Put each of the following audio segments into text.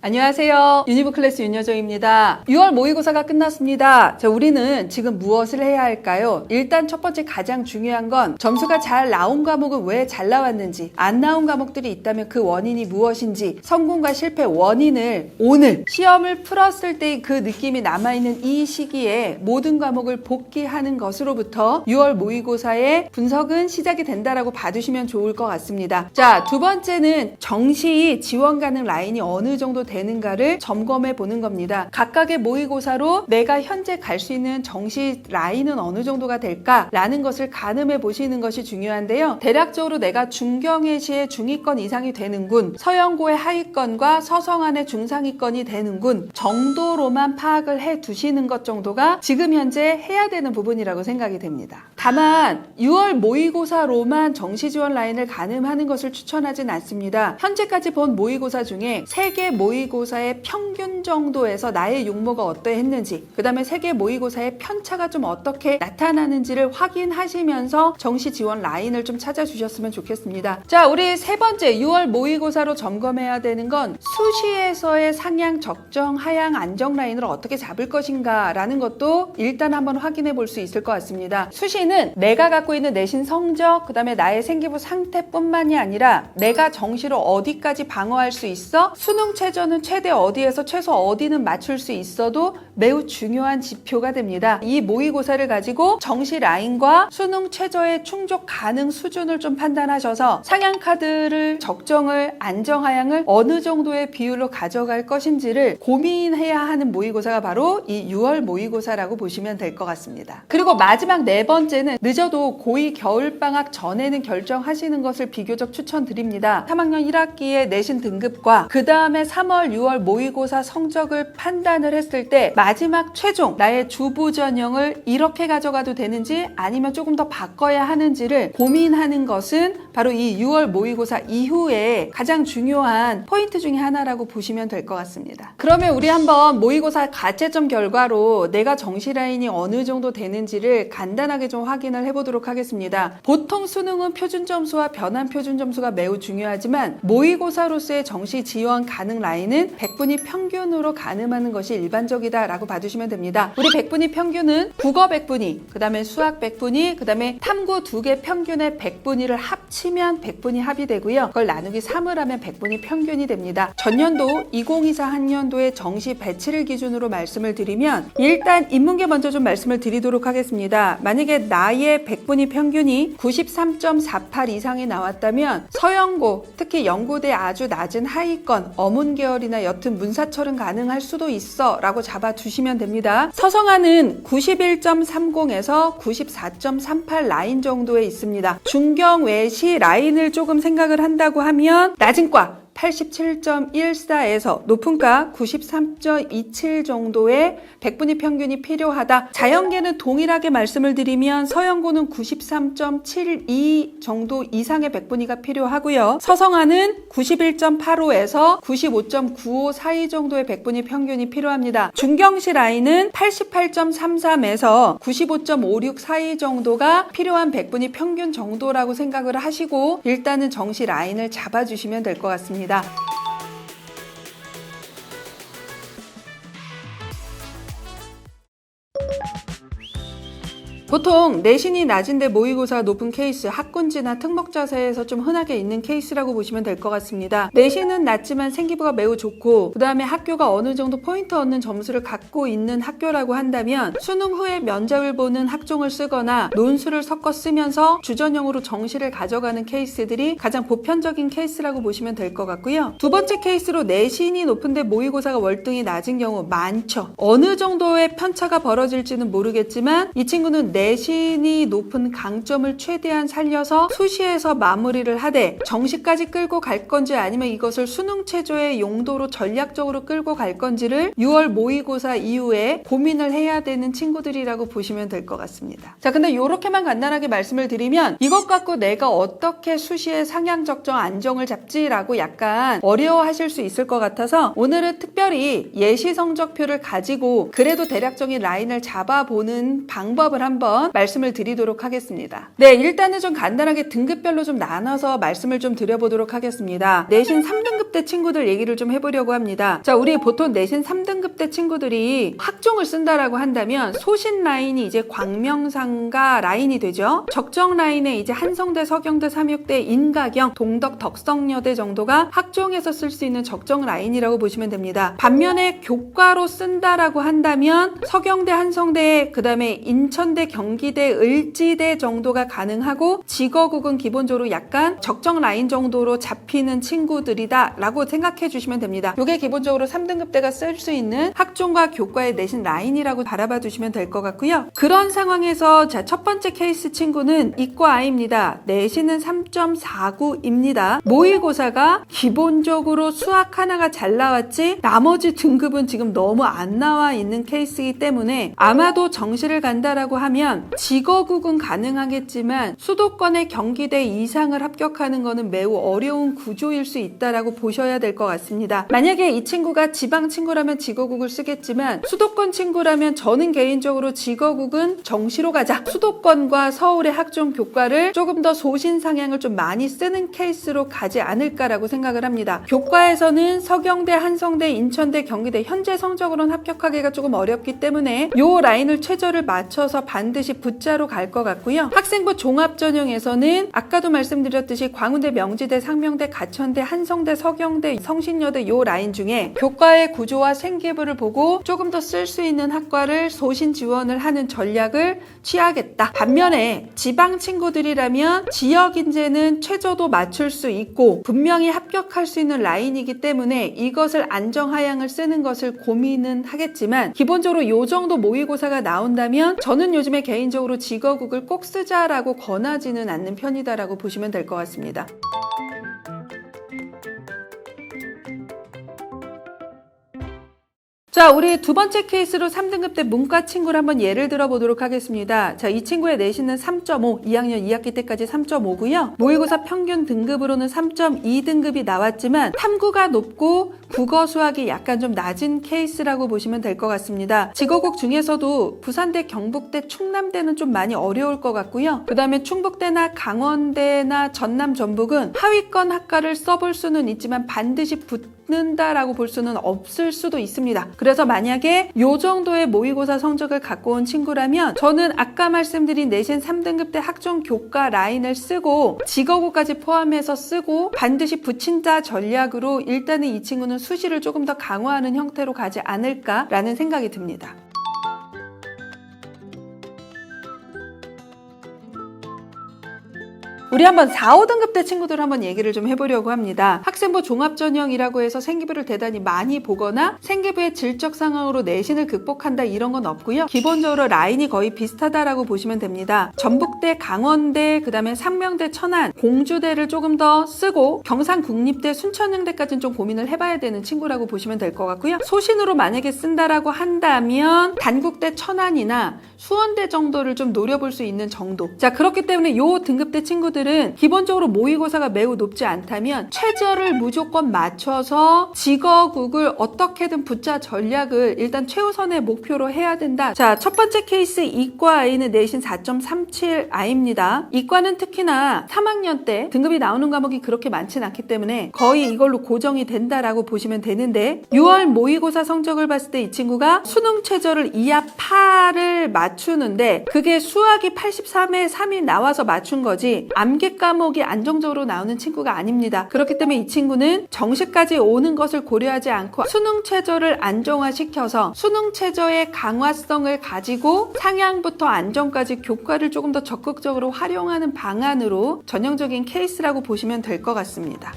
안녕하세요. 유니브 클래스 윤여정입니다. 6월 모의고사가 끝났습니다. 자, 우리는 지금 무엇을 해야 할까요? 일단 첫 번째 가장 중요한 건 점수가 잘 나온 과목은 왜 잘 나왔는지, 안 나온 과목들이 있다면 그 원인이 무엇인지, 성공과 실패 원인을 오늘 시험을 풀었을 때그 느낌이 남아있는 이 시기에 모든 과목을 복귀하는 것으로부터 6월 모의고사의 분석은 시작이 된다라고 봐주시면 좋을 것 같습니다. 자, 두 번째는 정시 지원 가능 라인이 어느 정도 되는가를 점검해 보는 겁니다. 각각의 모의고사로 내가 현재 갈 수 있는 정시 라인은 어느 정도가 될까라는 것을 가늠해 보시는 것이 중요한데요. 대략적으로 내가 중경외시의 중위권 이상이 되는군, 서영고의 하위권과 서성안의 중상위권이 되는군 정도로만 파악을 해 두시는 것 정도가 지금 현재 해야 되는 부분이라고 생각이 됩니다. 다만 6월 모의고사로만 정시 지원 라인을 가늠하는 것을 추천하진 않습니다. 현재까지 본 모의고사 중에 세개 모의 고사의 평균 정도에서 나의 용모가 어떠했는지, 그 다음에 세개 모의고사의 편차가 좀 어떻게 나타나는지를 확인하시면서 정시 지원 라인을 좀 찾아주셨으면 좋겠습니다. 자, 우리 세 번째 6월 모의고사로 점검해야 되는 건 수시에서의 상향, 적정, 하향, 안정 라인을 어떻게 잡을 것인가 라는 것도 일단 한번 확인해 볼 수 있을 것 같습니다. 수시는 내가 갖고 있는 내신 성적, 그 다음에 나의 생기부 상태뿐만이 아니라 내가 정시로 어디까지 방어할 수 있어? 수능 최저 는 최대 어디에서 최소 어디는 맞출 수 있어도 매우 중요한 지표가 됩니다. 이 모의고사를 가지고 정시 라인과 수능 최저의 충족 가능 수준을 좀 판단하셔서 상향 카드를 적정을 안정하향을 어느 정도의 비율로 가져갈 것인지를 고민해야 하는 모의고사가 바로 이 6월 모의고사라고 보시면 될 것 같습니다. 그리고 마지막 네 번째는 늦어도 고2 겨울방학 전에는 결정하시는 것을 비교적 추천드립니다. 3학년 1학기의 내신 등급과 그 다음에 3월, 6월 모의고사 성적을 판단을 했을 때 마지막 최종 나의 주부 전형을 이렇게 가져가도 되는지 아니면 조금 더 바꿔야 하는지를 고민하는 것은 바로 이 6월 모의고사 이후에 가장 중요한 포인트 중에 하나라고 보시면 될 것 같습니다. 그러면 우리 한번 모의고사 가채점 결과로 내가 정시 라인이 어느 정도 되는지를 간단하게 좀 확인을 해보도록 하겠습니다. 보통 수능은 표준 점수와 변환 표준 점수가 매우 중요하지만 모의고사로서의 정시 지원 가능 라인은 100분위 평균으로 가늠하는 것이 일반적이다라고 봐주시면 됩니다. 우리 100분위 평균은 국어 100분위, 그 다음에 수학 100분위, 그 다음에 탐구 두 개 평균의 100분위를 합치면 100분위 합이 되고요. 그걸 나누기 3을 하면 100분위 평균이 됩니다. 전년도 2024 한년도의 정시 배치를 기준으로 말씀을 드리면 일단 인문계 먼저 좀 말씀을 드리도록 하겠습니다. 만약에 나의 100분위 평균이 93.48 이상이 나왔다면 서영고, 특히 연고대 아주 낮은 하위권, 어문 계열이나 옅은 문사철은 가능할 수도 있어 라고 잡아 주시면 됩니다. 서성안은 91.30에서 94.38 라인 정도에 있습니다. 중경 외시 라인을 조금 생각을 한다고 하면 낮은 과 87.14에서 높은 과93.27 정도의 백분위 평균이 필요하다. 자연계는 동일하게 말씀을 드리면 서영고는 93.72 정도 이상의 백분위가 필요하고요. 서성안은 91.85에서 95.95 사이 정도의 백분위 평균이 필요합니다. 중경시 라인은 88.33에서 95.56 사이 정도가 필요한 백분위 평균 정도라고 생각을 하시고 일단은 정시 라인을 잡아주시면 될 것 같습니다. 감사합니다. 보통 내신이 낮은데 모의고사 높은 케이스, 학군지나 특목자세에서 좀 흔하게 있는 케이스라고 보시면 될 것 같습니다. 내신은 낮지만 생기부가 매우 좋고 그 다음에 학교가 어느 정도 포인트 얻는 점수를 갖고 있는 학교라고 한다면 수능 후에 면접을 보는 학종을 쓰거나 논술을 섞어 쓰면서 주전형으로 정시를 가져가는 케이스들이 가장 보편적인 케이스라고 보시면 될 것 같고요. 두 번째 케이스로 내신이 높은데 모의고사가 월등히 낮은 경우 많죠. 어느 정도의 편차가 벌어질지는 모르겠지만 이 친구는 내신이 높은 강점을 최대한 살려서 수시에서 마무리를 하되 정시까지 끌고 갈 건지 아니면 이것을 수능 체조의 용도로 전략적으로 끌고 갈 건지를 6월 모의고사 이후에 고민을 해야 되는 친구들이라고 보시면 될 것 같습니다. 자, 근데 이렇게만 간단하게 말씀을 드리면 이것 갖고 내가 어떻게 수시의 상향 적정 안정을 잡지라고 약간 어려워하실 수 있을 것 같아서 오늘은 특별히 예시 성적표를 가지고 그래도 대략적인 라인을 잡아보는 방법을 한번 한번 말씀을 드리도록 하겠습니다. 네, 일단은 좀 간단하게 등급별로 좀 나눠서 말씀을 좀 드려보도록 하겠습니다. 내신 3등급 대 친구들 얘기를 좀 해보려고 합니다. 자, 우리 보통 내신 3등급 대 친구들이 학종을 쓴다라고 한다면 소신 라인이 이제 광명상가 라인이 되죠. 적정 라인에 이제 한성대, 서경대, 삼육대, 인가경, 동덕, 덕성여대 정도가 학종에서 쓸 수 있는 적정 라인이라고 보시면 됩니다. 반면에 교과로 쓴다라고 한다면 서경대, 한성대, 그 다음에 인천대, 경 기대, 을지대 정도가 가능하고 직어국은 기본적으로 약간 적정 라인 정도로 잡히는 친구들이다 라고 생각해 주시면 됩니다. 이게 기본적으로 3등급대가 쓸 수 있는 학종과 교과의 내신 라인이라고 바라봐 주시면 될 것 같고요. 그런 상황에서 자, 첫 번째 케이스 친구는 이과 아입니다. 내신은 3.49입니다. 모의고사가 기본적으로 수학 하나가 잘 나왔지 나머지 등급은 지금 너무 안 나와 있는 케이스이기 때문에 아마도 정시를 간다라고 하면 직어국은 가능하겠지만 수도권의 경기대 이상을 합격하는 것은 매우 어려운 구조일 수 있다라고 보셔야 될 것 같습니다. 만약에 이 친구가 지방 친구라면 직어국을 쓰겠지만 수도권 친구라면 저는 개인적으로 직어국은 정시로 가자. 수도권과 서울의 학종 교과를 조금 더 소신 상향을 좀 많이 쓰는 케이스로 가지 않을까라고 생각을 합니다. 교과에서는 서경대, 한성대, 인천대, 경기대 현재 성적으로는 합격하기가 조금 어렵기 때문에 요 라인을 최저를 맞춰서 반 드시 붙자로 갈 것 같고요. 학생부 종합 전형에서는 아까도 말씀드렸듯이 광운대, 명지대, 상명대, 가천대, 한성대, 서경대, 성신여대 요 라인 중에 교과의 구조와 생기부를 보고 조금 더 쓸 수 있는 학과를 소신 지원을 하는 전략을 취하겠다. 반면에 지방 친구들이라면 지역 인재는 최저도 맞출 수 있고 분명히 합격할 수 있는 라인이기 때문에 이것을 안정 하향을 쓰는 것을 고민은 하겠지만 기본적으로 요 정도 모의고사가 나온다면 저는 요즘에 개인적으로 직어국을 꼭 쓰자라고 권하지는 않는 편이다라고 보시면 될 것 같습니다. 자, 우리 두 번째 케이스로 3등급 때 문과 친구를 한번 예를 들어 보도록 하겠습니다. 자, 이 친구의 내신은 3.5, 2학년 2학기 때까지 3.5고요. 모의고사 평균 등급으로는 3.2등급이 나왔지만 탐구가 높고 국어 수학이 약간 좀 낮은 케이스라고 보시면 될 것 같습니다. 직어국 중에서도 부산대, 경북대, 충남대는 좀 많이 어려울 것 같고요. 그 다음에 충북대나 강원대나 전남, 전북은 하위권 학과를 써볼 수는 있지만 반드시 붙는다라고 볼 수는 없을 수도 있습니다. 그래서 만약에 요 정도의 모의고사 성적을 갖고 온 친구라면 저는 아까 말씀드린 내신 3등급 때 학종 교과 라인을 쓰고 직어고까지 포함해서 쓰고 반드시 붙인다 전략으로 일단은 이 친구는 수시를 조금 더 강화하는 형태로 가지 않을까라는 생각이 듭니다. 우리 한번 4, 5등급 때 친구들 한번 얘기를 좀 해보려고 합니다. 학생부 종합전형이라고 해서 생기부를 대단히 많이 보거나 생기부의 질적 상황으로 내신을 극복한다 이런 건 없고요. 기본적으로 라인이 거의 비슷하다라고 보시면 됩니다. 전북대, 강원대, 그 다음에 상명대, 천안, 공주대를 조금 더 쓰고 경상국립대, 순천향대까지는 좀 고민을 해봐야 되는 친구라고 보시면 될 것 같고요. 소신으로 만약에 쓴다라고 한다면 단국대, 천안이나 수원대 정도를 좀 노려볼 수 있는 정도. 자, 그렇기 때문에 요 등급대 친구들 은 기본적으로 모의고사가 매우 높지 않다면 최저를 무조건 맞춰서 직어국을 어떻게든 붙자 전략을 일단 최우선의 목표로 해야 된다. 자, 첫 번째 케이스 이과 아이는 내신 4.37 아입니다. 이과는 특히나 3학년 때 등급이 나오는 과목이 그렇게 많진 않기 때문에 거의 이걸로 고정이 된다라고 보시면 되는데 6월 모의고사 성적을 봤을 때 이 친구가 수능 최저를 2하 8을 맞추는데 그게 수학이 83에 3이 나와서 맞춘 거지 암기 과목이 안정적으로 나오는 친구가 아닙니다. 그렇기 때문에 이 친구는 정시까지 오는 것을 고려하지 않고 수능 최저를 안정화시켜서 수능 최저의 강화성을 가지고 상향부터 안정까지 교과를 조금 더 적극적으로 활용하는 방안으로 전형적인 케이스라고 보시면 될 것 같습니다.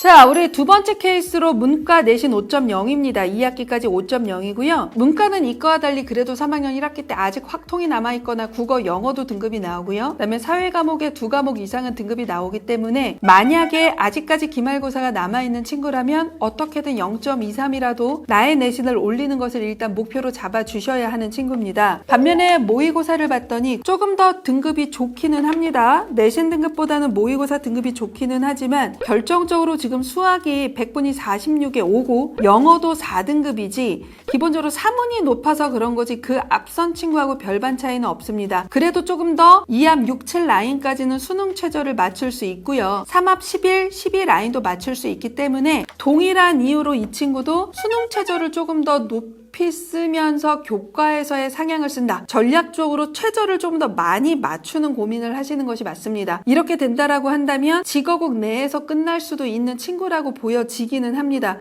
자, 우리 두 번째 케이스로 문과 내신 5.0입니다. 2학기까지 5.0이고요. 문과는 이과와 달리 그래도 3학년 1학기 때 아직 확통이 남아있거나 국어, 영어도 등급이 나오고요. 그다음에 사회 과목에 두 과목 이상은 등급이 나오기 때문에 만약에 아직까지 기말고사가 남아있는 친구라면 어떻게든 0.23이라도 나의 내신을 올리는 것을 일단 목표로 잡아주셔야 하는 친구입니다. 반면에 모의고사를 봤더니 조금 더 등급이 좋기는 합니다. 내신 등급보다는 모의고사 등급이 좋기는 하지만 결정적으로 지금 지금 수학이 100분이 46에 5고 영어도 4등급이지 기본적으로 사문이 높아서 그런 거지 그 앞선 친구하고 별반 차이는 없습니다. 그래도 조금 더 2합 6, 7 라인까지는 수능 최저를 맞출 수 있고요. 3합 11, 12 라인도 맞출 수 있기 때문에 동일한 이유로 이 친구도 수능 최저를 조금 더 높이 쓰면서 교과에서의 상향을 쓴다. 전략적으로 최저를 좀 더 많이 맞추는 고민을 하시는 것이 맞습니다. 이렇게 된다라고 한다면 직어국 내에서 끝날 수도 있는 친구라고 보여지기는 합니다.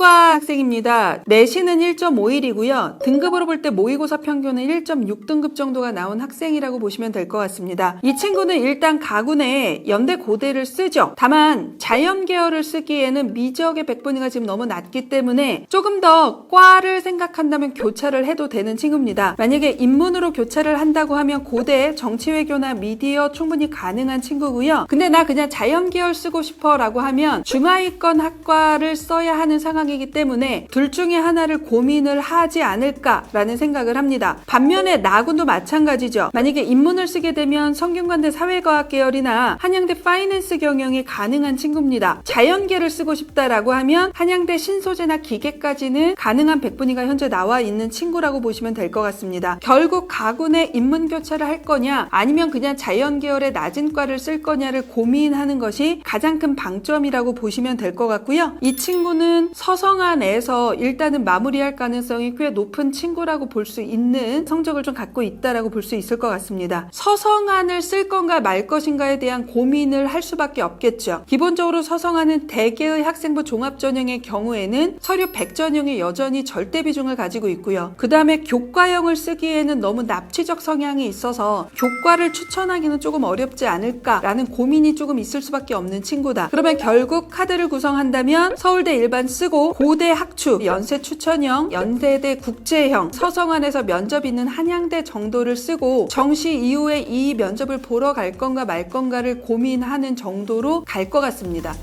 이과 학생입니다. 내신은 1.51이고요. 등급으로 볼 때 모의고사 평균은 1.6등급 정도가 나온 학생이라고 보시면 될 것 같습니다. 이 친구는 일단 가군에 연대 고대를 쓰죠. 다만 자연 계열을 쓰기에는 미적의 100분위가 지금 너무 낮기 때문에 조금 더 과를 생각한다면 교차를 해도 되는 친구입니다. 만약에 인문으로 교차를 한다고 하면 고대, 정치외교나 미디어 충분히 가능한 친구고요. 근데 나 그냥 자연 계열 쓰고 싶어라고 하면 중하위권 학과를 써야 하는 상황이 기 때문에 둘 중에 하나를 고민을 하지 않을까라는 생각을 합니다. 반면에 나군도 마찬가지죠. 만약에 인문을 쓰게 되면 성균관대 사회과학 계열이나 한양대 파이낸스 경영이 가능한 친구입니다. 자연계를 쓰고 싶다라고 하면 한양대 신소재나 기계까지는 가능한 백분위가 현재 나와 있는 친구라고 보시면 될 것 같습니다. 결국 가군의 인문 교차를 할 거냐 아니면 그냥 자연 계열의 낮은 과를 쓸 거냐를 고민하는 것이 가장 큰 방점이라고 보시면 될 것 같고요. 이 친구는 서성 안에서 일단은 마무리할 가능성이 꽤 높은 친구라고 볼 수 있는 성적을 좀 갖고 있다라고 볼 수 있을 것 같습니다. 서성안을 쓸 건가 말 것인가에 대한 고민을 할 수밖에 없겠죠. 기본적으로 서성안은 대개의 학생부 종합 전형의 경우에는 서류 100전형이 여전히 절대 비중을 가지고 있고요. 그 다음에 교과형을 쓰기에는 너무 납치적 성향이 있어서 교과를 추천하기는 조금 어렵지 않을까라는 고민이 조금 있을 수밖에 없는 친구다. 그러면 결국 카드를 구성한다면 서울대 일반 쓰고 고대 학추, 연세 추천형, 연세대 국제형, 서성안에서 면접 있는 한양대 정도를 쓰고 정시 이후에 이 면접을 보러 갈 건가 말 건가를 고민하는 정도로 갈 것 같습니다.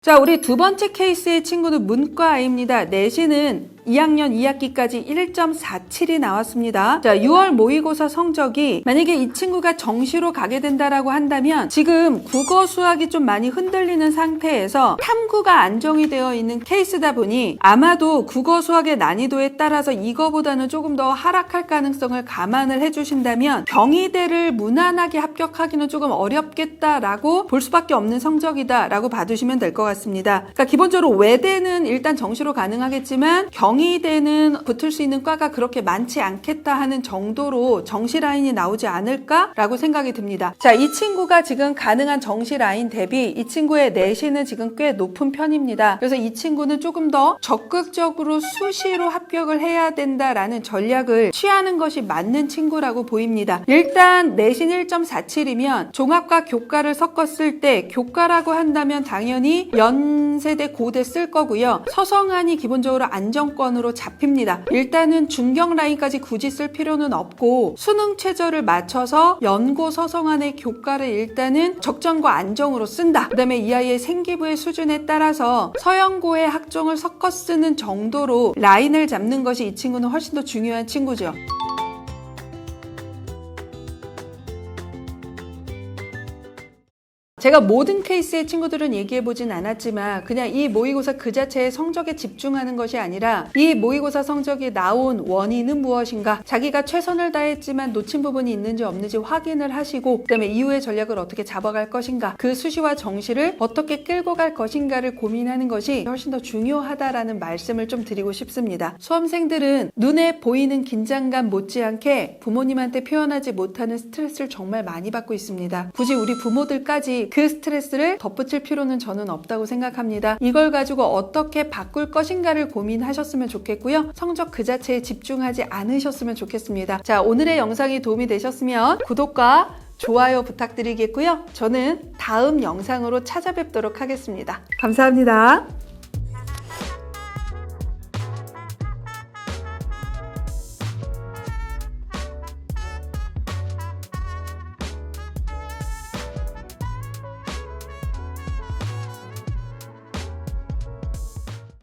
자, 우리 두 번째 케이스의 친구는 문과입니다. 내신은 2학년 2학기까지 1.47이 나왔습니다. 자, 6월 모의고사 성적이 만약에 이 친구가 정시로 가게 된다라고 한다면 지금 국어 수학이 좀 많이 흔들리는 상태에서 탐구가 안정이 되어 있는 케이스다 보니 아마도 국어 수학의 난이도에 따라서 이거보다는 조금 더 하락할 가능성을 감안을 해주신다면 경희대를 무난하게 합격하기는 조금 어렵겠다라고 볼 수밖에 없는 성적이다라고 봐두시면 될 것 같습니다. 그러니까 기본적으로 외대는 일단 정시로 가능하겠지만 경 경희대는 붙을 수 있는 과가 그렇게 많지 않겠다 하는 정도로 정시 라인이 나오지 않을까라고 생각이 듭니다. 자, 이 친구가 지금 가능한 정시 라인 대비 이 친구의 내신은 지금 꽤 높은 편입니다. 그래서 이 친구는 조금 더 적극적으로 수시로 합격을 해야 된다라는 전략을 취하는 것이 맞는 친구라고 보입니다. 일단 내신 1.47이면 종합과 교과를 섞었을 때 교과라고 한다면 당연히 연세대 고대 쓸 거고요. 서성안이 기본적으로 안정권 으로 잡힙니다. 일단은 중경 라인까지 굳이 쓸 필요는 없고 수능 최저를 맞춰서 연고 서성안의 교과를 일단은 적정과 안정으로 쓴다. 그다음에 이 아이의 생기부의 수준에 따라서 서영고의 학종을 섞어 쓰는 정도로 라인을 잡는 것이 이 친구는 훨씬 더 중요한 친구죠. 제가 모든 케이스의 친구들은 얘기해 보진 않았지만 그냥 이 모의고사 그 자체의 성적에 집중하는 것이 아니라 이 모의고사 성적이 나온 원인은 무엇인가 자기가 최선을 다했지만 놓친 부분이 있는지 없는지 확인을 하시고 그다음에 이후의 전략을 어떻게 잡아갈 것인가 그 수시와 정시를 어떻게 끌고 갈 것인가를 고민하는 것이 훨씬 더 중요하다라는 말씀을 좀 드리고 싶습니다. 수험생들은 눈에 보이는 긴장감 못지않게 부모님한테 표현하지 못하는 스트레스를 정말 많이 받고 있습니다. 굳이 우리 부모들까지 그 스트레스를 덧붙일 필요는 저는 없다고 생각합니다. 이걸 가지고 어떻게 바꿀 것인가를 고민하셨으면 좋겠고요. 성적 그 자체에 집중하지 않으셨으면 좋겠습니다. 자, 오늘의 영상이 도움이 되셨으면 구독과 좋아요 부탁드리겠고요. 저는 다음 영상으로 찾아뵙도록 하겠습니다. 감사합니다.